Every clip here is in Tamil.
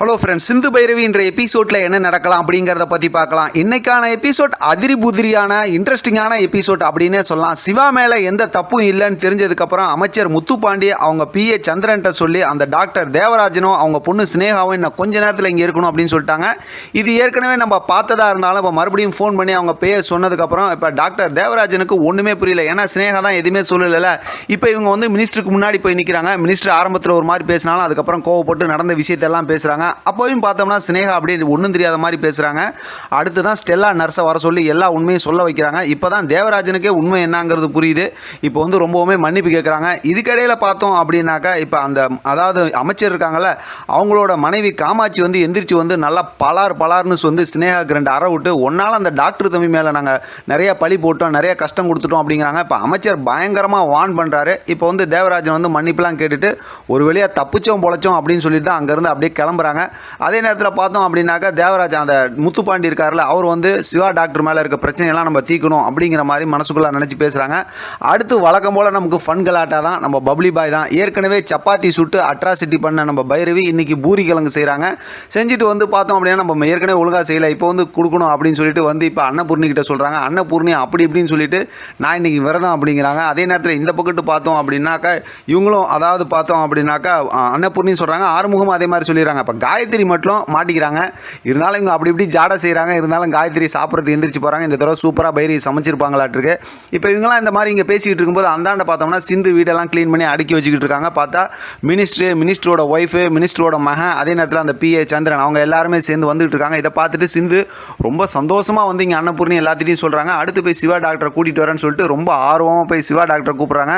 ஹலோ ஃப்ரெண்ட்ஸ் சிந்து பைரவி என்ற எபிசோடில் என்ன நடக்கலாம் அப்படிங்கிறத பற்றி பார்க்கலாம். இன்னைக்கான எபிசோட் அதிரி புதிரியான இன்ட்ரெஸ்டிங்கான எபிசோட் அப்படின்னே சொல்லலாம். சிவா மேலே எந்த தப்பும் இல்லைன்னு தெரிஞ்சதுக்கப்புறம் அமைச்சர் முத்துப்பாண்டி அவங்க பிஏ சந்திரன்ட்ட சொல்லி அந்த டாக்டர் தேவராஜனும் அவங்க பொண்ணு ஸ்னேகாவும் இன்னும் கொஞ்ச நேரத்தில் இங்கே இருக்கணும் அப்படின்னு சொல்லிட்டாங்க. இது ஏற்கனவே நம்ம பார்த்ததா இருந்தாலும் இப்போ மறுபடியும் ஃபோன் பண்ணி அவங்க பேர் சொன்னதுக்கப்புறம் இப்போ டாக்டர் தேவராஜனுக்கு ஒன்றுமே புரியல. ஏன்னா ஸ்னேகா தான் எதுவுமே சொல்லலைல்ல இப்போ இவங்க வந்து மினிஸ்டருக்கு முன்னாடி போய் நிற்கிறாங்க மினிஸ்டர் ஆரம்பத்தில் ஒரு மாதிரி பேசினாலும் அதுக்கப்புறம் கோவப்பட்டு நடந்த விஷயத்தெல்லாம் பேசுகிறாங்க அப்போயும் பார்த்தோம்னா ஸ்னேகா அப்படியே ஒன்றும் தெரியாத மாதிரி பேசுகிறாங்க அடுத்து தான் ஸ்டெல்லா நர்ஸை வர சொல்லி எல்லா உண்மையும் சொல்ல வைக்கிறாங்க. இப்போ தான் தேவராஜனுக்கே உண்மை என்னங்கிறது புரியுது. இப்போ வந்து ரொம்பவுமே மன்னிப்பு கேட்குறாங்க இதுக்கிடையில் பார்த்தோம் அப்படின்னாக்கா இப்போ அந்த அதாவது அமைச்சர் இருக்காங்கல்ல அவங்களோட மனைவி காமாட்சி வந்து எந்திரிச்சு வந்து நல்லா பலார் பலார்னு வந்து ஸ்னேகாக்கு ரெண்டு அற விட்டு ஒன்றால் அந்த டாக்டர் தம்பி மேலே நாங்கள் நிறைய பழி போட்டோம் நிறைய கஷ்டம் கொடுத்துட்டோம் அப்படிங்கிறாங்க. இப்போ அமைச்சர் பயங்கரமாக வான் பண்ணுறாரு இப்போ வந்து தேவராஜன் வந்து மன்னிப்புலாம் கேட்டுட்டு ஒரு வழியாக தப்பிச்சோம் பொழைச்சோம் அப்படின்னு சொல்லிட்டு தான் அங்கேருந்து அப்படியே கிளம்புறாங்க. அதே நேரத்தில் பார்த்தோம் அப்படின்னாக்கா தேவராஜ் அந்த முத்துப்பாண்டி இருக்கார்ல அவர் வந்து சிவா டாக்டர் மேலே இருக்க பிரச்சனையெல்லாம் நம்ம தீர்க்கணும் அப்படிங்கிற மாதிரி மனசுக்குள்ளே நினச்சி பேசுகிறாங்க அடுத்து வழக்கம் போல் நமக்கு ஃபன் கலாட்டா தான் நம்ம பப்ளி பாய் தான். ஏற்கனவே சப்பாத்தி சுட்டு அட்ராசிட்டி பண்ண நம்ம பைரவி இன்னைக்கு பூரி கிழங்கு செய்கிறாங்க செஞ்சுட்டு வந்து பார்த்தோம் அப்படின்னா நம்ம ஏற்கனவே ஒழுங்காக செய்யலை இப்போ வந்து கொடுக்கணும் அப்படின்னு சொல்லிட்டு வந்து இப்போ அன்னபூர்ணி கிட்ட சொல்கிறாங்க அன்னபூர்ணி அப்படி இப்படின்னு சொல்லிட்டு நான் இன்னைக்கு விரதம் அப்படிங்கிறாங்க. அதே நேரத்தில் இந்த பக்கத்து பார்த்தோம் அப்படின்னாக்கா இவங்களும் அதாவது பார்த்தோம் அப்படின்னாக்கா அன்னபூர்ணின்னு சொல்கிறாங்க ஆறுமுகம் அதே மாதிரி சொல்லிடுறாங்க. இப்போ காயத்ரி மட்டும் மாட்டிக்கிறாங்க. இருந்தாலும் இவங்க அப்படி இப்படி ஜாடை செய்கிறாங்க இருந்தாலும் காயத்ரி சாப்பிட்றது எந்திரிச்சு போகிறாங்க இந்த தடவை சூப்பராக பயிரி சமைச்சிருப்பாங்களாட்டிருக்கு இப்போ இவங்களாம் இந்த மாதிரி இங்கே பேசிக்கிட்டு இருக்கும்போது அந்தாண்ட பார்த்தோம்னா சிந்து வீடெல்லாம் க்ளீன் பண்ணி அடுக்கி வச்சுக்கிட்டு இருக்காங்க. பார்த்தா மினிஸ்ட்ரு மினிஸ்டரோட ஒய்ஃபு மினிஸ்டரோட மகன் அதே நேரத்தில் அந்த பிஏ சந்திரன் அவங்க எல்லாருமே சேர்ந்து வந்துகிட்டு இருக்காங்க. இதை பார்த்துட்டு சிந்து ரொம்ப சந்தோஷமாக வந்து இங்கே அன்னபூர்ணி எல்லாத்திட்டையும் சொல்கிறாங்க அடுத்து போய் சிவா டாக்டரை கூட்டிகிட்டு வரேன்னு சொல்லிட்டு ரொம்ப ஆர்வமாக போய் சிவா டாக்டரை கூப்பிட்றாங்க.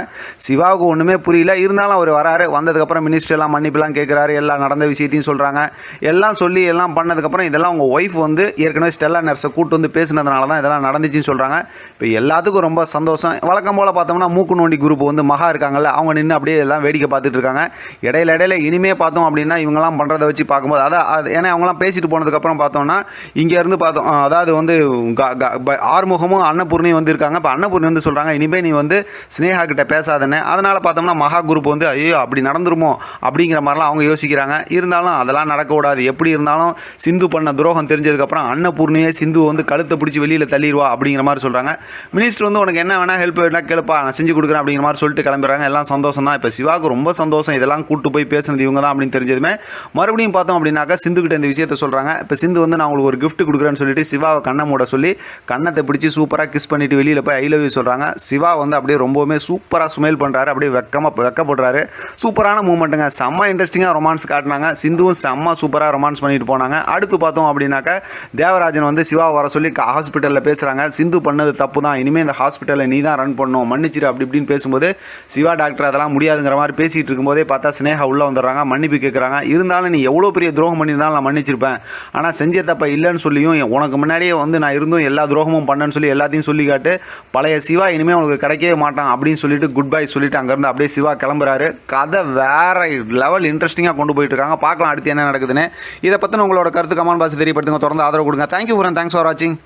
சிவாவுக்கு ஒன்றுமே புரியல. இருந்தாலும் அவர் வராரு. வந்ததுக்கப்புறம் மினிஸ்டர் எல்லாம் மன்னிப்புலாம் கேட்குறாரு எல்லாம் நடந்த விஷயத்தையும் சொல்கிறாங்க எல்லாம் சொல்லி எல்லாம் பண்ணதுக்கப்புறம் இதெல்லாம் உங்கள் ஒய்ஃப் வந்து ஏற்கனவே ஸ்டெல்லா நர்ஸை கூட்டு வந்து பேசினதுனால தான் இதெல்லாம் நடந்துச்சுன்னு சொல்கிறாங்க இப்போ எல்லாத்துக்கும் ரொம்ப சந்தோஷம். வழக்கம் போல் பார்த்தோம்னா மூக்கு நோண்டி குரூப் வந்து மகா இருக்காங்கல்ல அவங்க நின்று அப்படியே எல்லாம் வேடிக்கை பார்த்துட்டு இருக்காங்க. இடையில இடையில இனிமே பார்த்தோம் அப்படின்னா இவங்கெல்லாம் பண்ணுறதை வச்சு பார்க்கும்போது அதான் அது ஏன்னா அவங்களாம் பேசிட்டு போனதுக்கப்புறம் பார்த்தோம்னா இங்கேருந்து பார்த்தோம் அதாவது வந்து க- க- ப- ஆறுமுகமும் அன்னபூர்ணியும் வந்து இருக்காங்க. இப்போ அன்னபூர்ணி வந்து சொல்கிறாங்க இனிமேல் நீ வந்து ஸ்னேகா கிட்ட பேசாதனே அதனால் பார்த்தோம்னா மகா குரூப் வந்து ஐயோ அப்படி நடந்துருமோ? அப்படிங்கிற மாதிரிலாம் அவங்க யோசிக்கிறாங்க. இருந்தாலும் அதெல்லாம் நடக்கக்கூடாது. எப்படி இருந்தாலும் சிந்து பண்ண துரோகம் தெரிஞ்சதுக்கப்புறம் அன்னபூர்ணியே சிந்து வந்து கழுத்தை பிடிச்சி வெளியில் தள்ளிடுவா அப்படிங்கிற மாதிரி சொல்கிறாங்க மினிஸ்டர் வந்து உனக்கு என்ன வேணால் ஹெல்ப் வேணா கேளுப்பா நான் செஞ்சு கொடுக்குறேன் அப்படிங்கிற மாதிரி சொல்லிட்டு கிளம்புறாங்க எல்லாம் சந்தோஷம் தான். இப்போ சிவாவுக்கு ரொம்ப சந்தோஷம். இதெல்லாம் கூட்டு போய் பேசுனது இவங்க தான் அப்படின்னு தெரிஞ்சதுமே மறுபடியும் பார்த்தோம் அப்படின்னாக்கா சிந்து கிட்ட இந்த விஷயத்தை சொல்கிறாங்க இப்போ சிந்து வந்து நான் உங்களுக்கு ஒரு கிஃப்ட் கொடுக்குறேன்னு சொல்லிட்டு சிவாவை கண்ணை மூட சொல்லி கண்ணத்தை பிடிச்சி சூப்பராக கிஸ் பண்ணிட்டு வெளியில் போய் ஐ லவ் யூ சொல்கிறாங்க சிவா வந்து அப்படியே ரொம்பவுமே சூப்பராக ஸ்மைல் பண்ணுறாரு அப்படியே வெக்கமாக வெக்கப்படுறாரு. சூப்பரான மூமெண்ட்டுங்க செம்ம இன்ட்ரெஸ்டிங்காக ரொமான்ஸ் காட்டினாங்க. சிந்துவும் அம்மா சூப்பராக ரொமான்ஸ் பண்ணிட்டு போனாங்க. அடுத்து பார்த்தோம் அப்படின்னாக்கா தேவராஜன் வந்து சிவா வர சொல்லி ஹாஸ்பிட்டலில் பேசுகிறாங்க சிந்து பண்ணது தப்பு தான் இனிமேல் இந்த ஹாஸ்பிட்டலில் நீ தான் ரன் பண்ணணும். மன்னிச்சிரு அப்படி இப்படின்னு பேசும்போது சிவா டாக்டர் அதெல்லாம் முடியாதுங்கிற மாதிரி பேசிகிட்டு இருக்கும்போதே பார்த்தா ஸ்னேகா உள்ளே வந்துடுறாங்க. மன்னிப்பு கேட்குறாங்க இருந்தாலும் நீ எவ்வளோ பெரிய துரோகம் பண்ணியிருந்தாலும் நான் மன்னிச்சிருப்பேன். ஆனால் செஞ்ச தப்ப இல்லைன்னு சொல்லியும் உனக்கு முன்னாடியே வந்து நான் இருந்தும் எல்லா துரோகமும் பண்ணேன்னு சொல்லி எல்லாத்தையும் சொல்லி காட்டு பழைய சிவா இனிமேல் உனக்கு கிடைக்கவே மாட்டான் அப்படின்னு சொல்லிட்டு குட் பை சொல்லிட்டு அங்கேருந்து அப்படியே சிவா கிளம்புறாரு. கதை வேற லெவல் இன்ட்ரெஸ்டிங்காக கொண்டு போயிட்டு இருக்காங்க. பார்க்கலாம் அடுத்து என்ன நடக்குதுன்னு. இதை பற்றின உங்களோட கருத்து கமெண்ட் பாக்ஸ் தெரியப்படுத்துங்க. தொடர்ந்து ஆதரவு கொடுங்க. தேங்க்யூ ஃபுரன் தேங்க்ஸ் ஃபார் வாட்சிங்